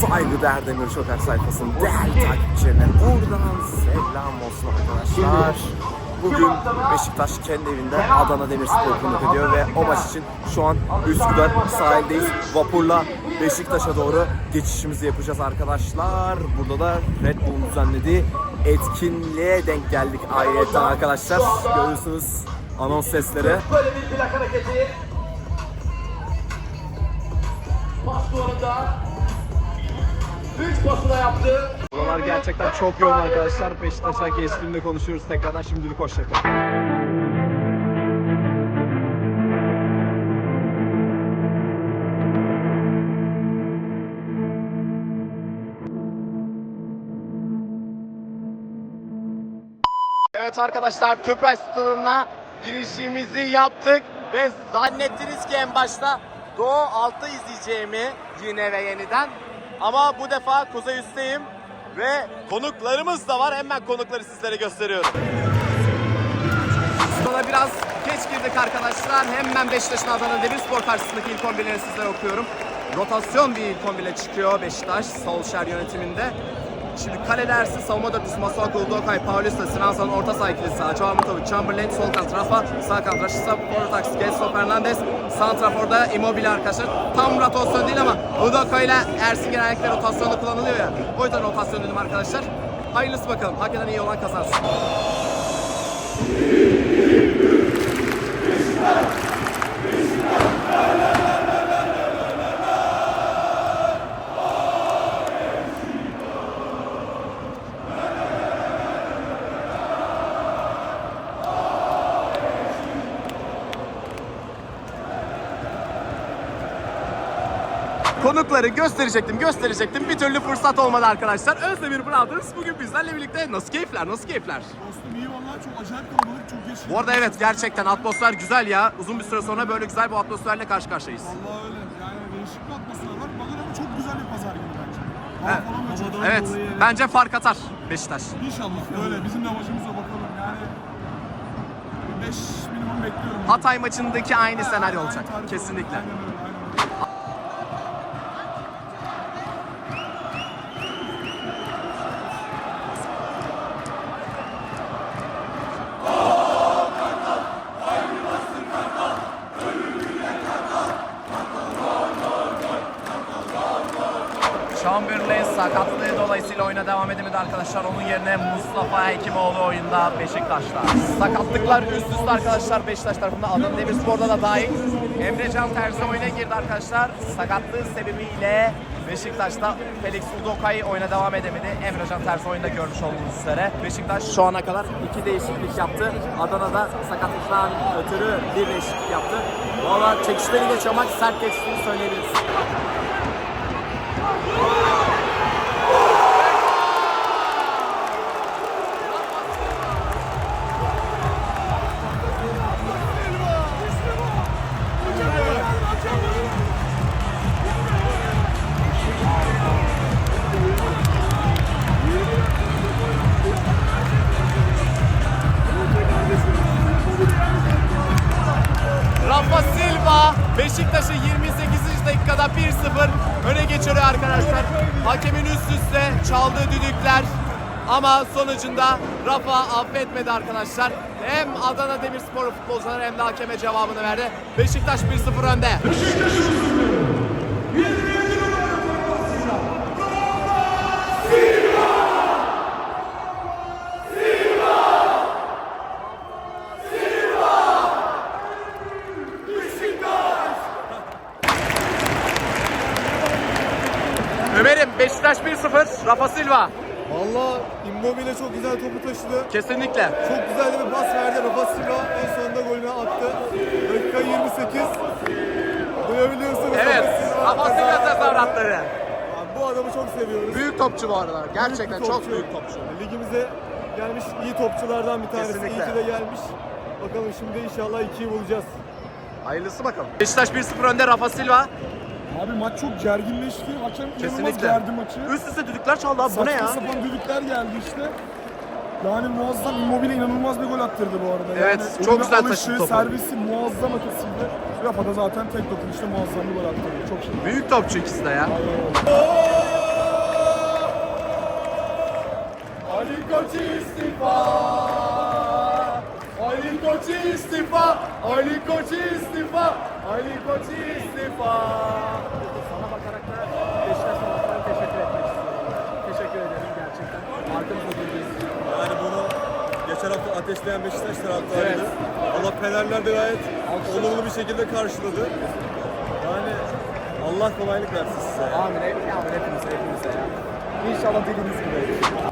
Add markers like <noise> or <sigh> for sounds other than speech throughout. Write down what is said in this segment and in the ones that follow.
saygıdeğer Demir Çoker sayfasının değerli takipçilerine buradan selam olsun arkadaşlar. Bugün Beşiktaş kendi evinde Adana Demirspor konuk ediyor ve o maç için şu an Üsküdar sahildeyiz. Vapurla Beşiktaş'a doğru geçişimizi yapacağız arkadaşlar. Burada da Red Bull'un düzenlediği etkinliğe denk geldik ayrıca arkadaşlar. Görüyorsunuz anons sesleri. Böyle bir plak hareketi. Pas duvarında. Üç pası da yaptı. Buralar gerçekten çok yoğun arkadaşlar. Beşiktaş'a geçtiğimde konuşuyoruz tekrardan. Şimdilik hoşçakalın. Evet arkadaşlar Tüpay Stadı'na girişimizi yaptık ve zannettiniz ki en başta Doğu Altı izleyeceğimi yine ve yeniden ama bu defa Kuzey Üst'teyim ve konuklarımız da var hemen konukları sizlere gösteriyorum. Stada biraz geç girdik arkadaşlar. Hemen Beşiktaş'ın Adana Demirspor karşısındaki ilk 11'leri sizlere okuyorum. Rotasyon bir ilk 11'le çıkıyor Beşiktaş Solskjaer yönetiminde. Şimdi kalede Ersin, savunma dörtlüsü Masuaku, Udokay, Paulista, Sinan San'ın orta saha ikilisi, Acaba Mahmutovic, Chamberlain, sol kant Rafa, sağ kant Rashica, Portax, Gelson Fernandez, Santrafor'da Immobile arkadaşlar. Tam rotasyon değil ama Udokay ile Ersin genellikle rotasyonda kullanılıyor ya. O yüzden rotasyon dedim arkadaşlar. Hayırlısı bakalım. Hakikaten iyi olan kazansın. Konukları gösterecektim, gösterecektim. Bir türlü fırsat olmadı arkadaşlar. Özdemir Brothers bugün bizlerle birlikte. Nasıl keyifler, nasıl keyifler? Dostum iyi vallahi çok acayip kalabalık çok geç. Bu arada evet gerçekten atmosfer güzel ya. Uzun bir süre sonra böyle güzel bir atmosferle karşı karşıyayız. Vallahi öyle yani değişik bir atmosfer var. Bana ama çok güzel bir pazar günü bence. Hava Evet. falan çok Evet, bence fark atar Beşiktaş. İnşallah öyle bizim de amacımız o bakalım yani. 5 minimum bekliyorum. Hatay maçındaki aynı senaryo olacak. Kesinlikle. Aynen öyle, sakatlığı dolayısıyla oyuna devam edemedi arkadaşlar. Onun yerine Mustafa Hekimoğlu oyunda Beşiktaş'ta. Sakatlıklar üst üste arkadaşlar Beşiktaş tarafında. Adana Demirspor'da da dahil. Emre Can Terzi oyuna girdi arkadaşlar. Sakatlığı sebebiyle Beşiktaş'ta Felix Udokay oyuna devam edemedi. Emre Can Terzi oyunda görmüş olduğunuz üzere. Beşiktaş şu ana kadar iki değişiklik yaptı. Adana'da sakatlıktan ötürü bir değişiklik yaptı. Valla çekişmeli geçiyor maç sert geçtiğini söyleyebiliriz. Ama sonucunda Rafa affetmedi arkadaşlar. Hem Adana Demirspor futbolcuları hem de hakeme cevabını verdi. Beşiktaş 1-0 önde. Ömer'im Beşiktaş 1-0 Rafa Silva. Valla Immobile çok güzel topu taşıdı. Kesinlikle. Çok güzel de bir pas verdi. Rafa Silva en sonunda golünü attı. Dakika 28. Duyabiliyorsunuz. Evet. Rafa Silva tezahüratları. Bu adamı çok seviyoruz. Büyük topçu bu arada. Büyük Gerçekten bir çok büyük topçu. Ligimize gelmiş iyi topçulardan bir tanesi. Kesinlikle. İyi ki de gelmiş. Bakalım şimdi inşallah 2'yi bulacağız. Hayırlısı bakalım. Beşiktaş 1-0 önde Rafa Silva. Abi maç çok gerginleşti. Hakem inanılmaz Kesinlikle. gerdi maçı. Üst üste düdükler çaldı abi bu ne ya? sapan düdükler geldi işte. Yani muazzam Immobile inanılmaz bir gol attırdı bu arada. Evet, yani çok güzel alışı, taşıdı topu. Servisi muazzam ötesinde. Rafa da zaten tek dokunuşta muazzam bir gol attırdı. Çok şey. Büyük topçu ikisi de ya. Ali Koç istifa. Ali Koç istifa. Ali Koç istifa. Ali Koç'u istifa. Sana bakarak da Beşiktaş taraftarı teşekkür etmek istiyorum. Teşekkür ederim gerçekten. Arkamızda durduğunuz. Yani bunu geçen hafta ateşleyen Beşiktaş taraftarıydı. Evet. Allah Fenerler de gayet olumlu bir şekilde karşıladı. Yani Allah kolaylık versin size. Amin. Amin hepimize hepimize ya. İnşallah dediğiniz gibi.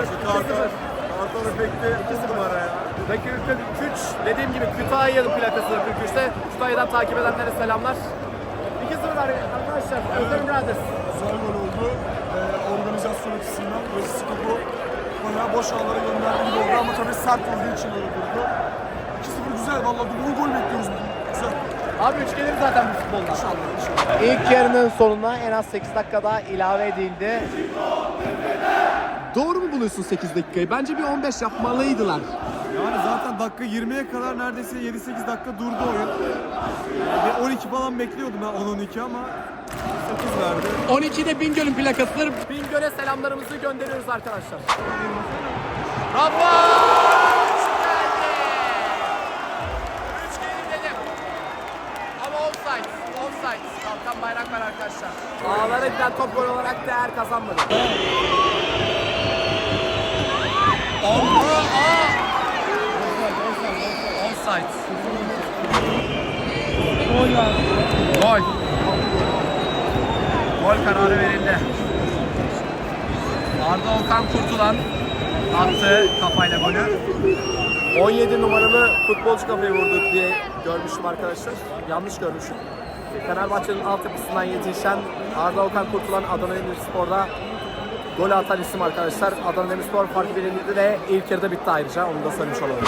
Kartal, Kartal efekti 2 numara ya. Dakika 43. Dediğim gibi Kütahya'nın plakası 43'te. Kütahya'dan takip edenlere selamlar. 2-0 arkadaşlar. Özlem Brothers. Güzel gol oldu. Ee, organizasyon açısından ve skopu bayağı boş alanlara gönderdiği gibi oldu ama tabii sert olduğu için öyle durdu. 2-0 güzel valla dolu gol bekliyoruz bugün. Güzel. Abi üç gelir zaten bu futbolda. İlk yarının sonuna en az 8 dakika daha ilave edildi. Doğru buluyorsun 8 dakikayı? Bence bir 15 yapmalıydılar. Yani zaten dakika 20'ye kadar neredeyse 7-8 dakika durdu oyun. Ve 12 falan bekliyordum ben 10-12 ama 8 verdi. 12'de Bingöl'ün plakasıdır. Bingöl'e selamlarımızı gönderiyoruz arkadaşlar. Bravo! Üç geldi. Üç gelir dedim. Ama offside. Offside. Kalkan bayrak var arkadaşlar. Ağlara giden top gol olarak değer kazanmadı. Allah! Offside. Gol. Gol kararı verildi. Arda Okan Kurtulan attı kafayla golü. 17 numaralı futbolcu kafayı vurdu diye görmüştüm arkadaşlar. Yanlış görmüşüm. Fenerbahçe'nin altyapısından yetişen Arda Okan Kurtulan Adana Demirspor'da gol atan isim arkadaşlar. Adana Demirspor fark verildi de ilk yarıda bitti ayrıca. Onu da söylemiş olalım.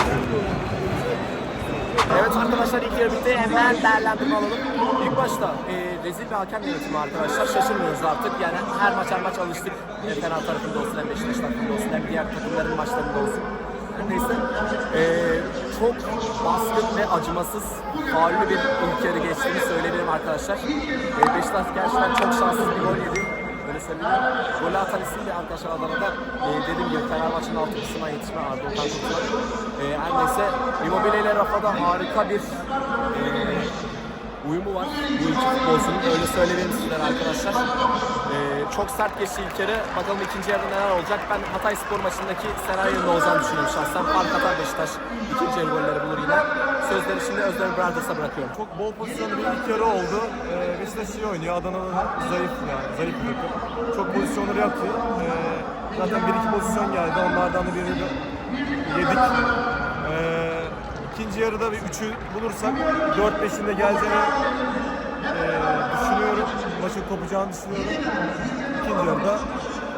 Evet arkadaşlar ilk yarı bitti. Hemen değerlendirme alalım. İlk başta e, rezil bir hakem yönetimi arkadaşlar. Şaşırmıyoruz artık. Yani her maç her maç alıştık. Hem Fener tarafında olsun hem Beşiktaş tarafında olsun hem diğer takımların maçlarında olsun. Neyse. E, çok baskın ve acımasız faullü bir ilk yarı geçtiğini söyleyebilirim arkadaşlar. E, Beşiktaş gerçekten çok şanssız bir gol yedi. Söyleyeyim. Golü atan isim de arkadaşlar Adana'da e, dediğim gibi Fenerbahçe'nin altı kısmına yetişme Arda Okan Kurtulan. E, her neyse Immobile ile Rafa'da harika bir e, uyumu var. Bu iki futbolcunun öyle söyleyelim sizlere arkadaşlar. Çok sert geçti ilk yarı. Bakalım ikinci yarıda neler olacak. Ben Hatay Spor maçındaki senaryonun olacağını düşünüyorum şahsen. Fark atar Beşiktaş. ikinci yarı golleri bulur yine. Sözleri şimdi Özlem Brothers'a bırakıyorum. Çok bol pozisyonlu bir ilk yarı oldu. Ee, Beşiktaş iyi oynuyor. Adana'da zayıf yani. Zayıf bir takım. Çok pozisyonları yaptı. Ee, zaten bir iki pozisyon geldi. Onlardan da birini yedik. Ee, ikinci yarıda bir üçü bulursak 4-5'inde geleceğini ee. Maçın kopacağını düşünüyorum. İkinci yarıda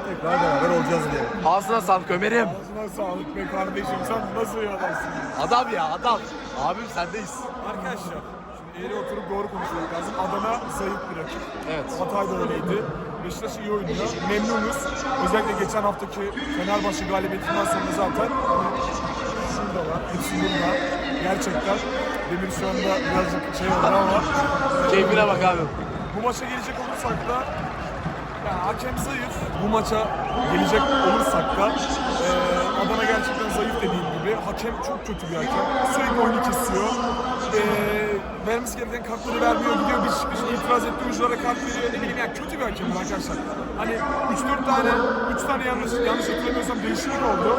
tekrar beraber olacağız diye. Ağzına sağlık Ömer'im. Ağzına sağlık be kardeşim sen nasıl bir adamsın? Adam ya adam. Abim sendeyiz. Arkadaşlar şimdi eğri oturup doğru konuşmak lazım. Adana zayıf bir rakip. Evet. Hatay da öyleydi. Beşiktaş iyi oynuyor. Memnunuz. Özellikle geçen haftaki Fenerbahçe galibiyetinden sonra zaten hani şuradalar, hepsi burada. Gerçekten Demir şu anda birazcık şey oldu ama Keyfine bak abim. Maça gelecek olursak da ya hakem zayıf. Bu maça gelecek olursak da eee, Adana gerçekten zayıf dediğim gibi. Hakem çok kötü bir hakem. Sürekli oyunu kesiyor. Eee vermesi gereken kartları vermiyor. Gidiyor bir, bir itiraz ettiği oyunculara kart veriyor. Ne bileyim yani kötü bir hakem arkadaşlar. Hani 3-4 tane, 3 tane yanlış, yanlış hatırlamıyorsam değişiklik oldu.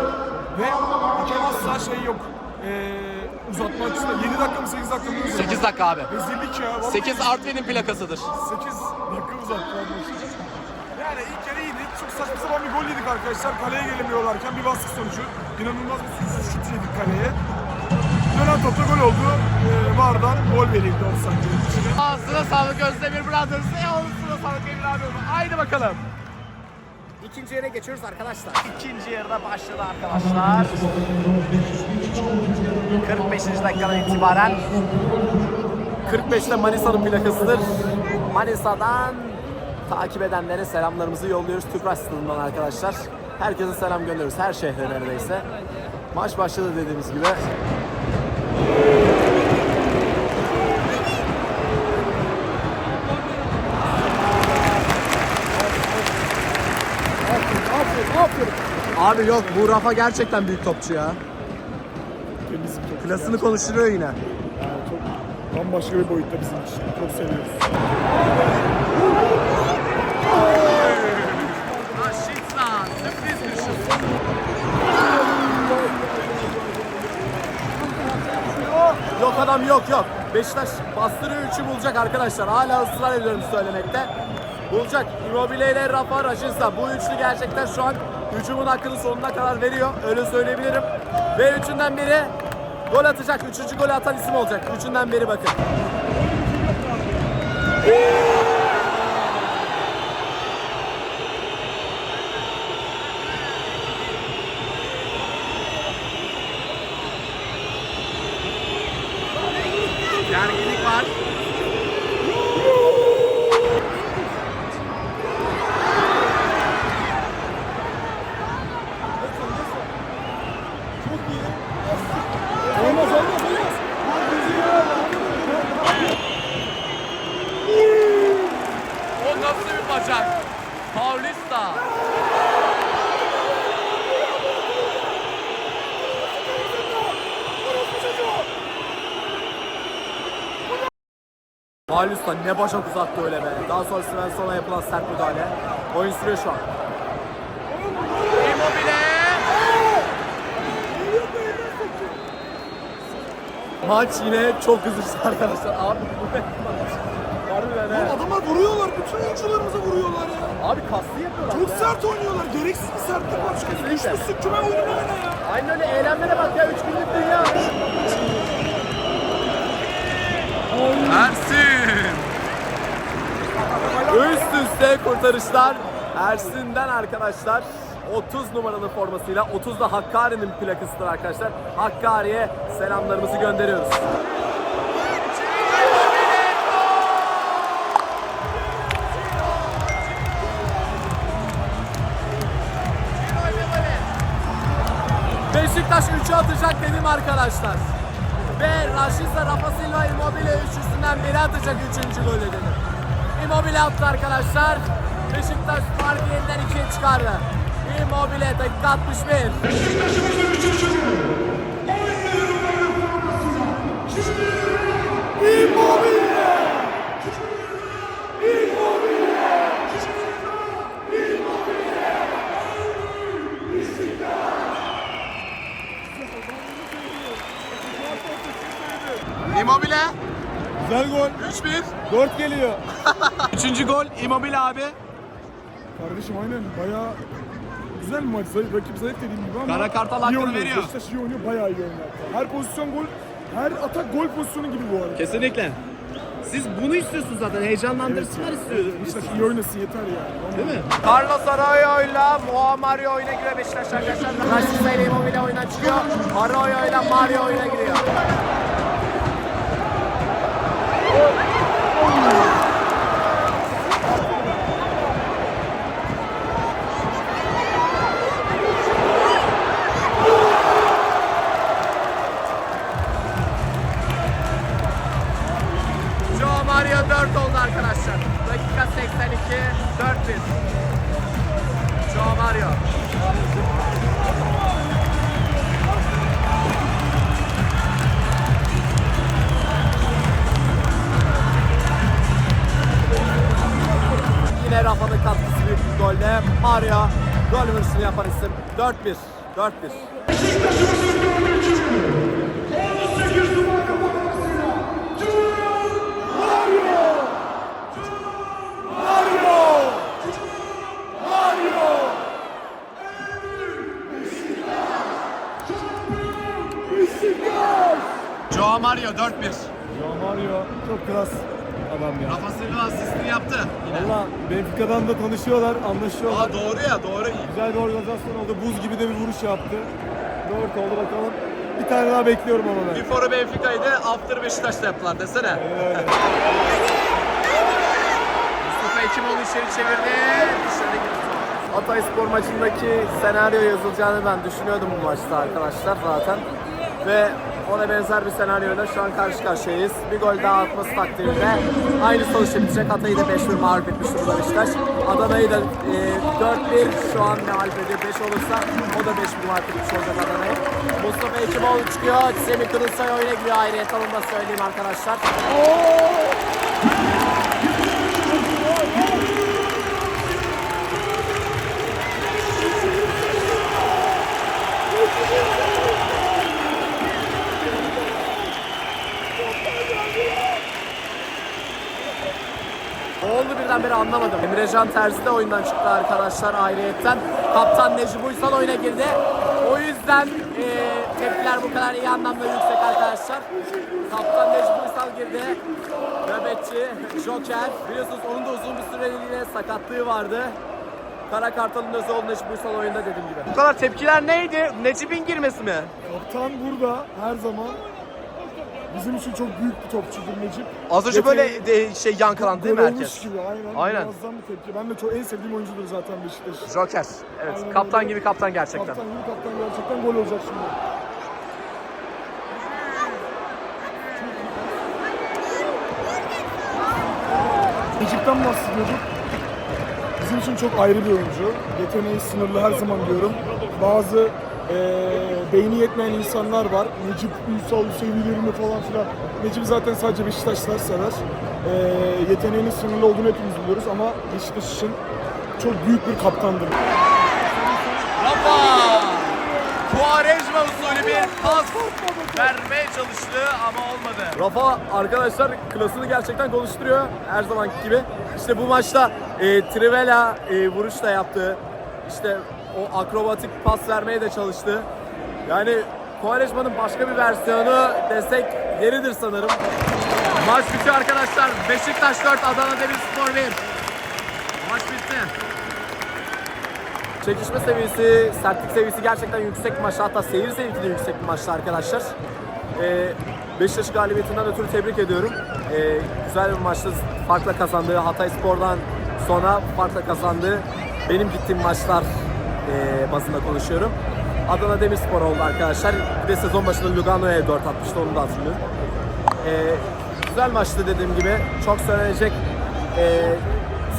Ve hakem asla şey yok. Ee, uzatma açısından 7 dakika mı 8 dakika mı? 8 dakika abi. Rezillik ya. vallahi 8 Artvin'in plakasıdır. 8 dakika maçı. Yani ilk yarı iyiydi. Çok saçma sapan bir gol yedik arkadaşlar. Kaleye gelemiyorlarken bir baskı sonucu. İnanılmaz bir şut yedik kaleye. Dönen topta gol oldu. Ee, Vardan gol verildi offside. Ağzına sağlık Özdemir Brothers. E ağzına sağlık Emir abi. Haydi bakalım. İkinci yere geçiyoruz arkadaşlar. İkinci yarıda başladı arkadaşlar. 45. dakikadan itibaren 45'te Manisa'nın plakasıdır. Manisa'dan takip edenlere selamlarımızı yolluyoruz. Tüpraş stadından arkadaşlar. Herkese selam gönderiyoruz. Her şehre neredeyse. Maç başladı dediğimiz gibi. Abi yok bu Rafa gerçekten büyük topçu ya. Bir top. Klasını konuşturuyor yine. Yani çok bambaşka bir boyutta bizim için. Çok seviyoruz. Raşitsa sürpriz bir şut. Yok adam yok yok. Beşiktaş bastırıyor 3'ü bulacak arkadaşlar. Hala ısrar ediyorum söylemekte. Bulacak. Immobile ile Rafa Raşitsa. Bu üçlü gerçekten şu an hücumun hakkını sonuna kadar veriyor. Öyle söyleyebilirim. Ve üçünden biri gol atacak. Üçüncü golü atan isim olacak. Üçünden biri bakın. Gerginlik var. O nasıl bir bacak? Paulista. Paulista ne bacak uzattı öyle be. Daha sonra Svensson'a yapılan sert müdahale. Oyun sürüyor şu an. Immobile. Maç yine çok kızıştı arkadaşlar. Abi bu ne? Harbiden he. Adamlar vuruyorlar. Bütün oyuncularımıza vuruyorlar ya. Abi kaslı yapıyorlar Çok ya. sert oynuyorlar. Gereksiz bir sertlik var. Çünkü Kesinlikle. Güçlü sıkkıma oyunu oyna ya. Aynen öyle eğlenmene bak ya 3 günlük dünya. Ersin. Üst üste kurtarışlar Ersin'den arkadaşlar. 30 numaralı formasıyla 30 da Hakkari'nin plakasıdır arkadaşlar. Hakkari'ye selamlarımızı gönderiyoruz. Beşiktaş 3'ü atacak dedim arkadaşlar. Ve Rashica Rafa Silva Immobile üçlüsünden biri atacak 3. golü dedim. Immobile attı arkadaşlar. Beşiktaş farkı yeniden 2'ye çıkardı. Immobile dakika 61. Immobile Güzel gol. 3-1. 4 geliyor. <laughs> Üçüncü gol Immobile abi. Kardeşim aynen bayağı güzel bir maç. Zayıf, rakip zayıf dediğim gibi ama Kara kartal iyi hakkını oynuyor. veriyor. Beşiktaş iyi oynuyor, bayağı iyi oynuyor. Her pozisyon gol, her atak gol pozisyonu gibi bu arada. Kesinlikle. Siz bunu istiyorsunuz zaten. Heyecanlandırsınlar istiyorsunuz. Beşiktaş iyi oynasın yeter yani. Değil mi? Carlos Arroyo'yla Muammario oyuna giriyor Beşiktaş arkadaşlar. Rashica ile Immobile oyuna çıkıyor. Arroyo'yla Mario oyuna giriyor. Rafa'nın katkısı büyük bir golde. Maria gol vuruşunu yapan isim 4-1. 4-1. Beşiktaş'ımızın dördüncü Joao Mario 4-1. Joao Mario çok klas adam ya. Rafa Silva asistini yaptı. Valla Benfica'dan da tanışıyorlar, anlaşıyorlar. Aa doğru ya doğru. Güzel bir organizasyon oldu. Buz gibi de bir vuruş yaptı. Dört oldu bakalım. Bir tane daha bekliyorum ama ben. Before'u Benfica'ydı, after Beşiktaş'ta yaptılar desene. Öyle. Mustafa Ekimoğlu içeri çevirdi. Dışarı gitti. Hatay Spor maçındaki senaryo yazılacağını ben düşünüyordum bu maçta arkadaşlar zaten. Ve ona benzer bir senaryoyla şu an karşı karşıyayız. Bir gol daha atması takdirinde aynı sonuçta bitecek. Hatay'ı da 5-1 mağlup etmiş durumda Beşiktaş. Adana'yı da e, 4-1 şu an mağlup ediyor. 5 olursa o da 5-1 mağlup etmiş olacak Adana'yı. Mustafa Ekimoğlu çıkıyor. Semih Kılıçsoy oyuna giriyor ayrıca. Onu da söyleyeyim arkadaşlar. Ne oldu birdenbire anlamadım. Emrecan Terzi de oyundan çıktı arkadaşlar ayrıyetten. Kaptan Necip Uysal oyuna girdi. O yüzden eee, tepkiler bu kadar iyi anlamda yüksek arkadaşlar. Kaptan Necip Uysal girdi. Nöbetçi, Joker. Biliyorsunuz onun da uzun bir süreliğine sakatlığı vardı. Kara Kartal'ın özü oldu Necip Uysal oyunda dediğim gibi. Bu kadar tepkiler neydi? Necip'in girmesi mi? Kaptan burada her zaman bizim için çok büyük bir topçudur Necip. Az önce böyle de, şey yankılandı değil mi Gol olmuş herkes? gibi aynen. Aynen. Muazzam bir tepki. Ben de çok en sevdiğim oyuncudur zaten Beşiktaş. Joker. Evet, Aynen kaptan öyle. gibi kaptan gerçekten. Kaptan gibi kaptan gerçekten gol olacak şimdi. Necip'ten bahsediyorduk. Bizim için çok ayrı bir oyuncu. Yeteneği sınırlı her zaman diyorum. Bazı eee beyni yetmeyen insanlar var. Necip Ünsal seviyelerinde falan filan. Necip zaten sadece Beşiktaşlar sever. Eee yeteneğinin sınırlı olduğunu hepimiz biliyoruz ama Beşiktaş için çok büyük bir kaptandır. Rafa! Quaresma usulü bir pas vermeye çalıştı ama olmadı. Rafa arkadaşlar klasını gerçekten konuşturuyor her zamanki gibi. İşte bu maçta e, Trivela e, vuruş da yaptı. İşte o akrobatik pas vermeye de çalıştı. Yani Quaresma'nın başka bir versiyonu desek yeridir sanırım. Maç bitiyor arkadaşlar. Beşiktaş 4, Adana Demirspor 1. Maç bitti. Çekişme seviyesi, sertlik seviyesi gerçekten yüksek bir maçtı. Hatta seyir zevki de yüksek bir maçtı arkadaşlar. Ee, Beşiktaş galibiyetinden ötürü tebrik ediyorum. Ee, güzel bir maçtı. Farkla kazandığı, Hatay Spor'dan sonra farkla kazandığı benim gittiğim maçlar e, bazında konuşuyorum. Adana Demirspor oldu arkadaşlar. Bir de sezon başında Lugano'ya 4 atmıştı onu da hatırlıyorum. Ee, güzel maçtı dediğim gibi. Çok söylenecek ee,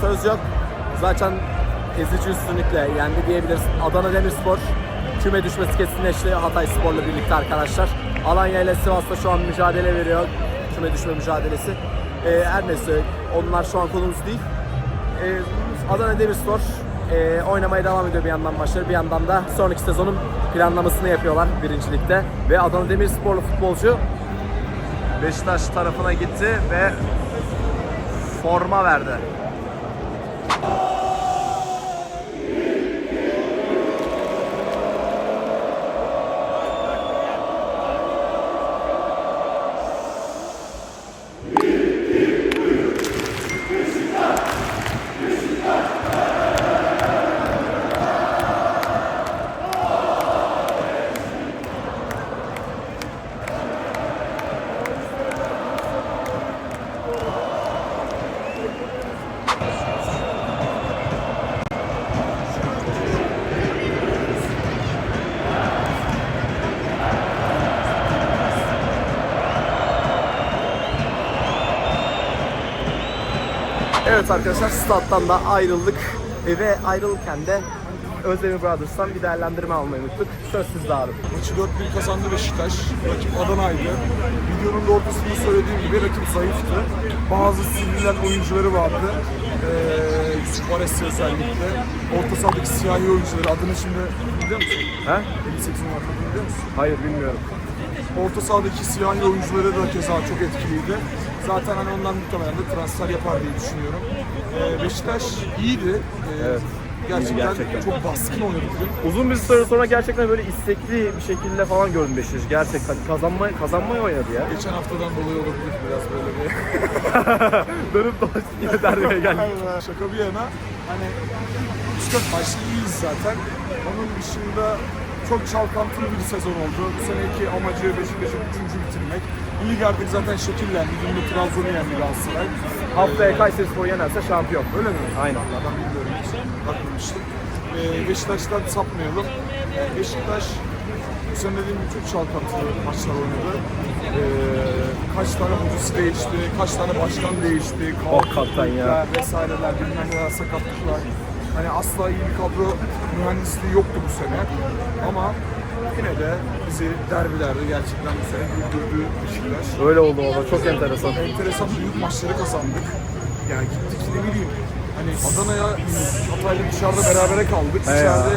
söz yok. Zaten ezici üstünlükle yendi diyebiliriz. Adana Demirspor küme düşmesi kesinleşti Hatay Spor'la birlikte arkadaşlar. Alanya ile Sivas'ta şu an mücadele veriyor. Küme düşme mücadelesi. Ee, her neyse onlar şu an konumuz değil. Ee, Adana Demirspor e, oynamaya devam ediyor bir yandan maçları bir yandan da sonraki sezonun planlamasını yapıyorlar birincilikte. Ve Adana Demirsporlu futbolcu Beşiktaş tarafına gitti ve forma verdi. Evet arkadaşlar stat'tan da ayrıldık ve ayrılırken de Özdemir Brothers'tan bir değerlendirme almayı unuttuk. Söz sizde abi. Maçı 4-1 kazandı Beşiktaş. Rakip Adana'ydı. Videonun da ortasında söylediğim gibi rakip zayıftı. Bazı sivrilen oyuncuları vardı. Ee, Yusuf Aresi özellikle. Orta sahadaki siyahi oyuncuları. Adını şimdi biliyor musun? He? 58 numarası biliyor musun? Hayır bilmiyorum. Orta sahadaki siyahi oyuncuları da keza çok etkiliydi. Zaten hani ondan muhtemelen de transfer yapar diye düşünüyorum. Ee, Beşiktaş iyiydi. Ee, Gerçekten, gerçekten. çok baskın oynadı bugün. Uzun bir süre sonra gerçekten böyle istekli bir şekilde falan gördüm Beşiktaş. Gerçekten kazanmaya kazanmaya oynadı ya. Geçen haftadan dolayı olabilir biraz böyle bir... <laughs> Dönüp dolaşıp yine derbeye geldik. Şaka bir yana hani üst dört maçta iyiyiz zaten. Onun dışında çok çalkantılı bir sezon oldu. Bu seneki amacı Beşiktaş'ı üçüncü bitirmek. Lig artık zaten şekillendi. Dün Trabzon'u yendi Galatasaray. Haftaya Kayseri Spor yenerse şampiyon. Öyle mi? Aynen. Adam bilmiyorum. Bakmamıştım. Ee, Beşiktaş'tan sapmayalım. Ee, Beşiktaş bu sene dediğim gibi çok çalkantılı maçlar oynadı. Ee, kaç tane hocası değişti, kaç tane başkan değişti, Hakikaten ya. kulüpler vesaireler, bilmem neler sakatlıklar. Hani asla iyi bir kadro mühendisliği yoktu bu sene. Ama yine de bizi derbilerde gerçekten bu sene güldürdü Beşiktaş Öyle oldu valla çok enteresan. enteresan büyük maçları kazandık. Yani gittik ne bileyim hani Adana'ya Hatay'la dışarıda berabere kaldık. He ya. İçeride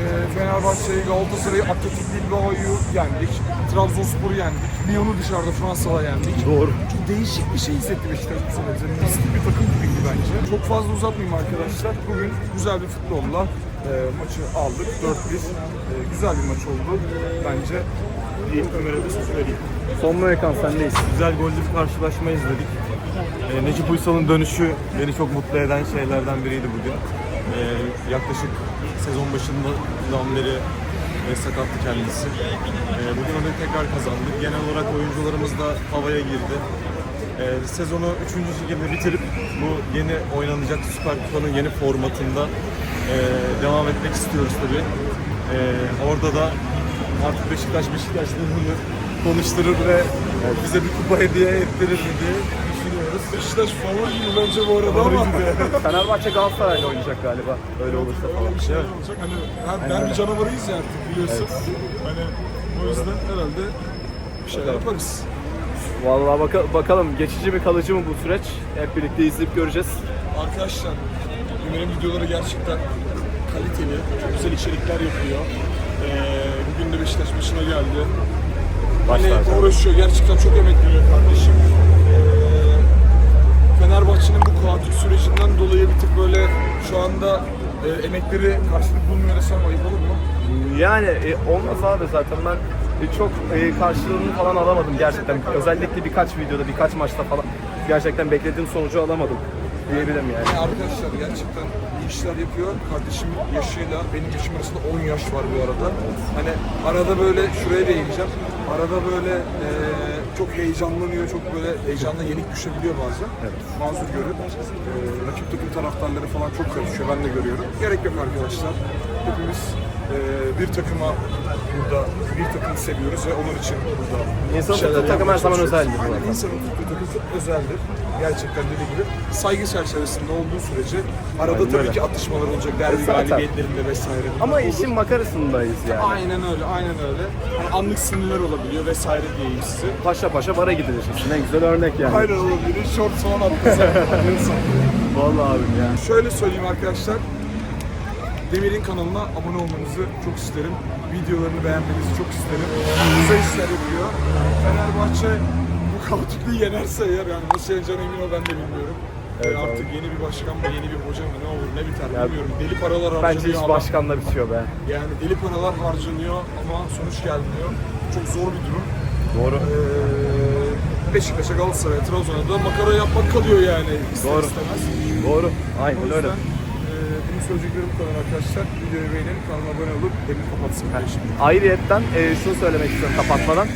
e, Fenerbahçe'yi, Galatasaray'ı, Atletik Bilbao'yu yendik. Trabzonspor'u yendik. Lyon'u dışarıda Fransa'la yendik. Doğru. Çok değişik bir şey hissetti Beşiktaş bu sene. Mistik bir takım gibiydi bence. Çok fazla uzatmayayım arkadaşlar. Bugün güzel bir futbolla e, maçı aldık. 4-1. E, güzel bir maç oldu bence. Diyeyim Ömer'e de sözü vereyim. Son Amerikan sendeyiz. Güzel gollü bir karşılaşma izledik. Ee, Necip Uysal'ın dönüşü beni çok mutlu eden şeylerden biriydi bugün. Ee, yaklaşık sezon başından beri e, sakattı kendisi. Ee, bugün onu tekrar kazandık. Genel olarak oyuncularımız da havaya girdi. Ee, sezonu 3. şekilde bitirip bu yeni oynanacak Süper Kupa'nın yeni formatında e, devam etmek istiyoruz tabii. Ee, orada da artık Beşiktaş Beşiktaşlılığını konuşturur ve bize bir kupa hediye ettirir diye. Beşiktaş favori gibi bence bu arada ama Fenerbahçe Galatasaray'la oynayacak galiba. Öyle olursa falan. Öyle bir şeyler olacak. Hani her derbi canavarıyız ya artık biliyorsun. Hani o yüzden herhalde bir şeyler yaparız. Vallahi baka- bakalım geçici mi kalıcı mı bu süreç? Hep birlikte izleyip göreceğiz. Arkadaşlar Ömer'in videoları gerçekten kaliteli, çok güzel içerikler yapıyor. Ee, bugün de Beşiktaş başına geldi. Hani Başlar tabii. uğraşıyor, gerçekten çok emek veriyor kardeşim. Fenerbahçe'nin bu kuadrik sürecinden dolayı bir tık böyle şu anda e, emekleri karşılık bulmuyor desem ayıp olur mu? Yani e, olmaz abi zaten ben e, çok e, karşılığını falan alamadım gerçekten. Özellikle birkaç videoda, birkaç maçta falan gerçekten beklediğim sonucu alamadım diyebilirim yani. Yani arkadaşlar gerçekten iyi işler yapıyor. Kardeşim yaşıyla benim yaşım arasında 10 yaş var bu arada. Hani arada böyle şuraya değineceğim. Arada böyle eee, çok heyecanlanıyor, çok böyle heyecanla yenik düşebiliyor bazen. Mazur görün. Eee, rakip takım taraftarları falan çok karışıyor. Ben de görüyorum. Gerek yok arkadaşlar. Hepimiz eee, bir takıma burada bir takımı seviyoruz ve onun için burada İnsanın tuttuğu takım her zaman özeldir bu Aynen, arada. insanın tuttuğu takım çok özeldir. Gerçekten dediği gibi. Saygı çerçevesinde olduğu sürece arada Aynen tabii öyle. ki atışmalar olacak. Derbi Zaten. galibiyetlerinde vesaire. Ama Olur. işin makarasındayız yani. Aynen öyle, aynen öyle. Hani anlık sinirler olabiliyor vesaire diyeyim size. Paşa paşa bara gidilir şimdi. Ne güzel örnek yani. Aynen olabilir. Short falan attı zaten. Neyse. <laughs> Vallahi abim ya. Şöyle söyleyeyim arkadaşlar. Demir'in kanalına abone olmanızı çok isterim. Videolarını beğenmenizi çok isterim. Güzel işler yapıyor. Fenerbahçe bu kaotikliği yenerse eğer yani nasıl yeneceğine emin ol ben de bilmiyorum. Evet, Ve artık yeni bir başkan mı, yeni bir hoca mı ne olur ne biter Ya, bilmiyorum. Deli paralar harcanıyor Bence iş ama başkanla bitiyor be. yani deli paralar harcanıyor ama sonuç gelmiyor. Çok zor bir durum. Doğru. Ee, Beşiktaş'a, Galatasaray'a, Trabzon'a da makara yapmak kalıyor yani ister Doğru. istemez. Doğru. O Aynen yüzden öyle. Söyleyeceklerim bu kadar arkadaşlar. Videoyu beğenin, kanalıma abone olup elini kapatsın. Şimdi. Ayrıyetten e, şunu söylemek istiyorum kapatmadan.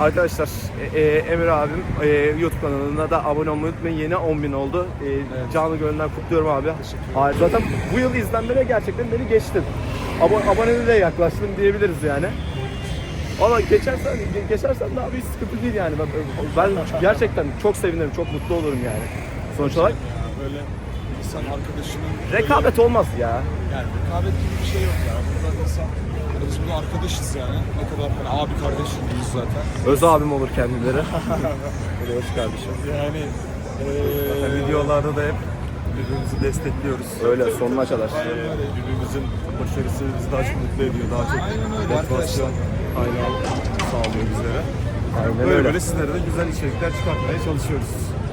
Arkadaşlar e, e, Emir abim e, YouTube kanalına da abone olmayı unutmayın. Yeni 10.000 oldu. E, Canı gönülden kutluyorum abi. Hayır, zaten bu yıl izlenmene gerçekten beni geçtin. Abo abonene de yaklaştın diyebiliriz yani. Valla geçersen, ge- geçersen abi hiç sıkıntı değil yani. Ben, ben gerçekten çok sevinirim, çok mutlu olurum yani. Sonuç olarak Yani böyle insan arkadaşının... rekabet olmaz ya. Yani rekabet gibi bir şey yok ya. Burada insan... Yani biz burada arkadaşız yani. Ne kadar hani abi kardeş gibiyiz zaten. Öz abim olur kendileri. <laughs> Böyle hoş kardeşim. Yani... Zaten Ee, videolarda da hep birbirimizi destekliyoruz. Öyle sonuna kadar. Birbirimizin başarısı bizi daha çok mutlu ediyor. Daha çok Aynen öyle motivasyon kaynağı sağlıyor bizlere. Aynen Böyle öyle. böyle sizlere de güzel içerikler çıkartmaya çalışıyoruz.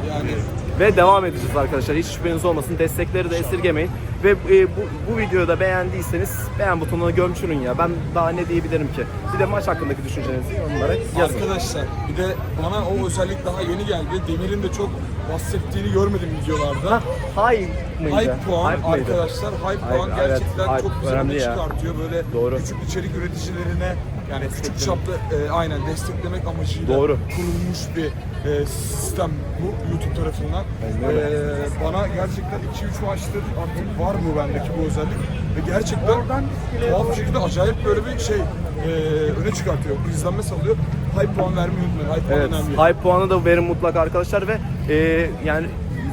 Yani Ve devam edeceğiz arkadaşlar. Hiç şüpheniz olmasın. Destekleri de esirgemeyin. Ve e, bu, bu videoyu da beğendiyseniz beğen butonuna gömçürün ya. Ben daha ne diyebilirim ki? Bir de maç hakkındaki düşüncelerinizi yorumlara yazın. Arkadaşlar bir de bana o özellik daha yeni geldi. Demir'in de çok bahsettiğini görmedim videolarda. Ha, high mıydı? Hype puan Hype arkadaşlar. Hype puan evet, gerçekten hype çok güzel önemli çıkartıyor. Böyle Doğru. küçük içerik üreticilerine yani küçük çaplı e, aynen desteklemek amacıyla Doğru. kurulmuş bir e, sistem bu YouTube tarafından. E, bana gerçekten 2-3 maçtır artık var bu bendeki bu özellik ve gerçekten tuhaf bir şekilde acayip böyle bir şey e, öne çıkartıyor. İzlenme sağlıyor. Hype puan vermeyi unutmayın. Hype puan Evet, önemli. hype puanı da verin mutlaka arkadaşlar ve e, yani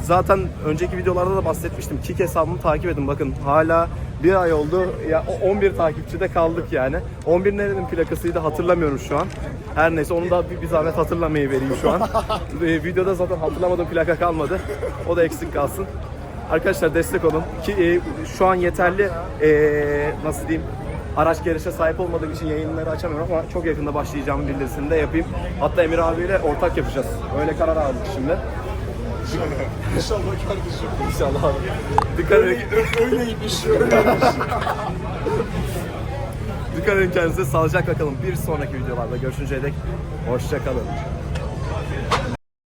zaten önceki videolarda da bahsetmiştim. Kick hesabımı takip edin bakın hala bir ay oldu ya o 11 takipçide kaldık yani. 11 nerenin plakasıydı hatırlamıyorum şu an. Her neyse onu da bir, bir zahmet hatırlamayı vereyim şu an. <laughs> E, videoda zaten hatırlamadığım plaka kalmadı. O da eksik kalsın. Arkadaşlar destek olun. Ki e, şu an yeterli e, nasıl diyeyim araç gelişe sahip olmadığım için yayınları açamıyorum ama çok yakında başlayacağım bildirisini de yapayım. Hatta Emir abiyle ortak yapacağız. Öyle karar aldık şimdi. İnşallah kardeşim. İnşallah abi. Dikkat edin. Öyleymiş. Dikkat edin kendinize. Sağlıcakla kalın. Bir sonraki videolarda görüşünceye dek hoşça kalın.